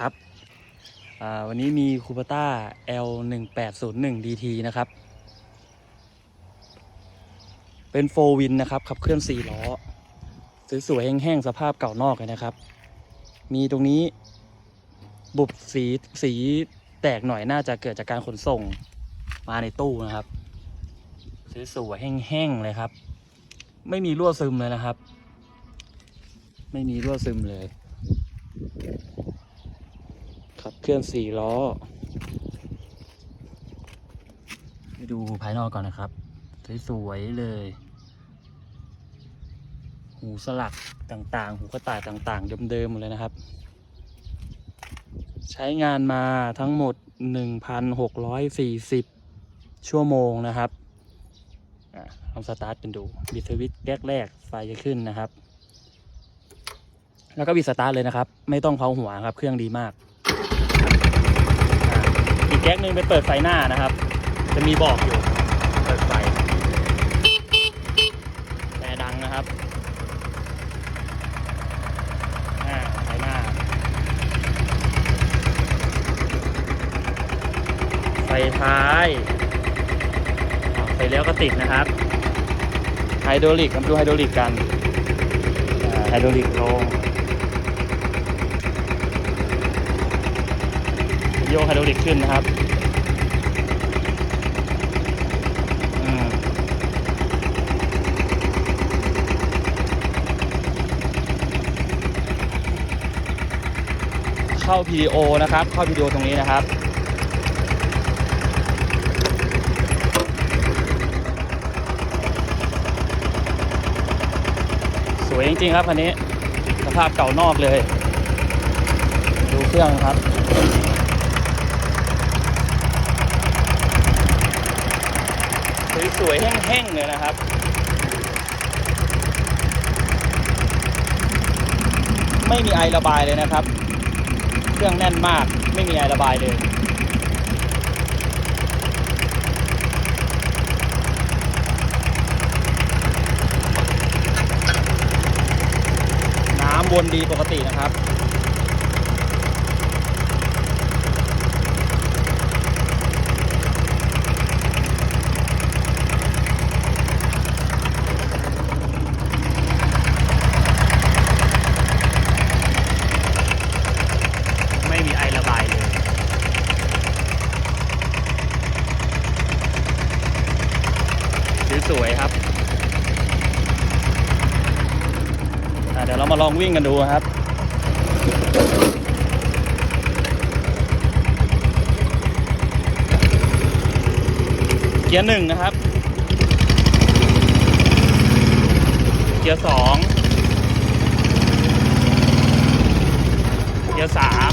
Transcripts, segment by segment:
ครับวันนี้มีคูปต้า L 1 8 0 1 DT นะครับ เป็นโฟวินนะครับ ขับเคลื่อน4ล้อ สวยๆ แห้งๆ สภาพเก่านอกเลยนะครับ มีตรงนี้บุบสีสีแตกหน่อยน่าจะเกิดจากการขนส่งมาในตู้นะครับ สวยๆ แห้งๆ เลยครับ ไม่มีรั่วซึมเลยนะครับ ไม่มีรั่วซึมเลย ขับเค ลื่อนสี่ล้อ ไปดูภายนอกก่อนนะครับ สวยๆเลย หูสลักต่างๆ หูกระต่ายต่างๆ เดิมๆหมดเลยนะครับ ใช้งานมาทั้งหมด 1,640 ชั่วโมงนะครับลองสตาร์ทกันดูบิดสวิตช์แรกๆไฟจะขึ้นนะครับ แล้วก็บิดสตาร์ทเลยนะครับ ไม่ต้องเผาหัวครับ เครื่องดีมาก กแก๊กหนึ่งไปเปิดไฟหน้านะครับ จะมีบอกอยู่ เปิดไฟแต่ดังนะครับอ่าไฟหน้า ไฟท้ายไฟเลี้ยวก็ติดนะครับ ไฮดรอลิกมาดูไฮดรอลิกกันไฮดรอลิกลง โยกไฮดรอลิกขึ้นนะครับอืมเข้า PDO นะครับ เข้า PDO ตรงนี้นะครับสวยจริงๆครับคันนี้สภาพเก่านอกเลย ดูเครื่องครับ สวยๆแห้งๆเลยนะครับ ไม่มีไอระบายเลยนะครับ เครื่องแน่นมากไม่มีไอระบายเลยน้ำวนดีปกตินะครับ ไม่มีไอระบายเลย สวยๆครับอะ เดี๋ยวเรามาลองวิ่งกันดูครับ เกียร์หนึ่งนะครับ เกียร์สองเกียร์สาม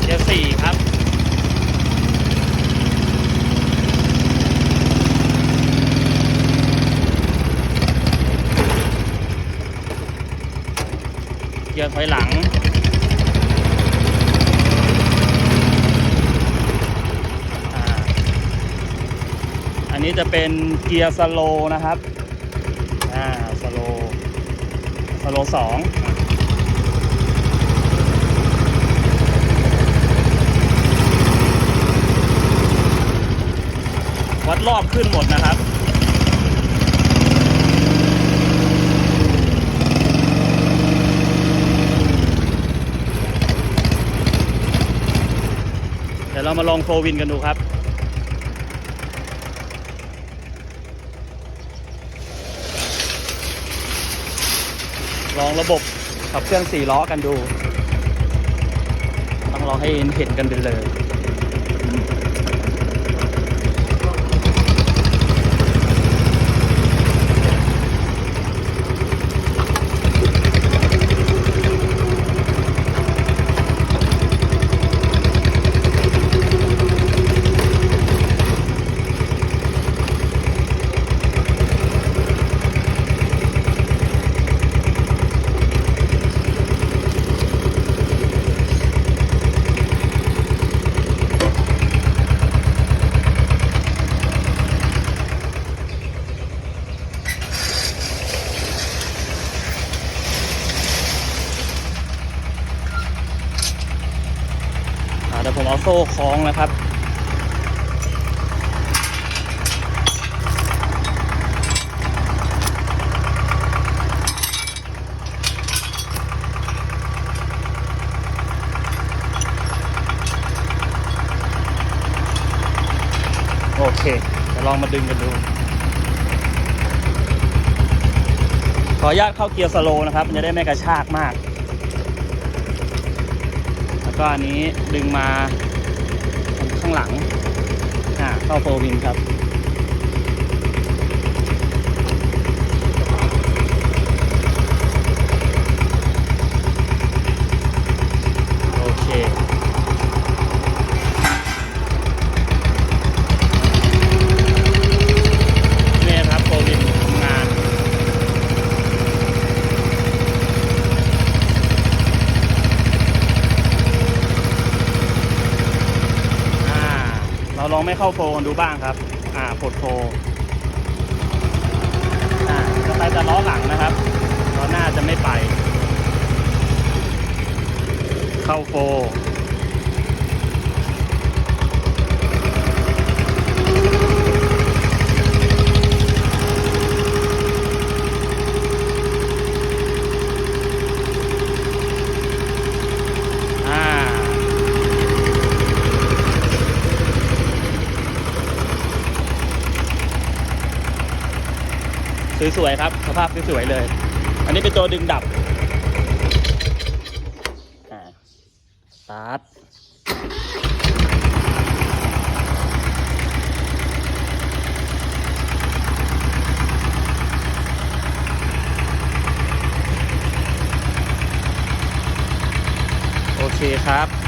เกียร์สี่ครับ เกียร์ถอยหลัง อ่า อั นี้จะเป็นเกียร์สโลนะครับ อ่า สโล สโลสองวัดรอบขึ้นหมดนะครับเดี๋ยวเรามาลองโฟวินกันดูครับ ลองระบบขับเครื่องสี่ล้อกันดู ต้องลองให้เห็นกันไปเลย โซ่คล้องนะครับ โอเคเดี๋ยวลองมาดึงกันดู ขออนุญาตเข้าเกียร์สโลนะครับ มันจะได้ไม่กระชากมากแล้วก็อันนี้ดึงมา ข้างหลังอ่าเข้าโฟวินครับ โอเค นี่ครับโฟวินทำงาน อ่า เราลอง ไม่เข้าโฟนดูบ้างครับ อ่าปลดโฟอ่าจะไปจะล้อหลังนะครับล้อหน้าจะไม่ไป เข้าโฟ อ่า สวยๆครับ สภาพสวยๆเลย อันนี้เป็นตัวดึงดับสตาร์ทโอเคครับ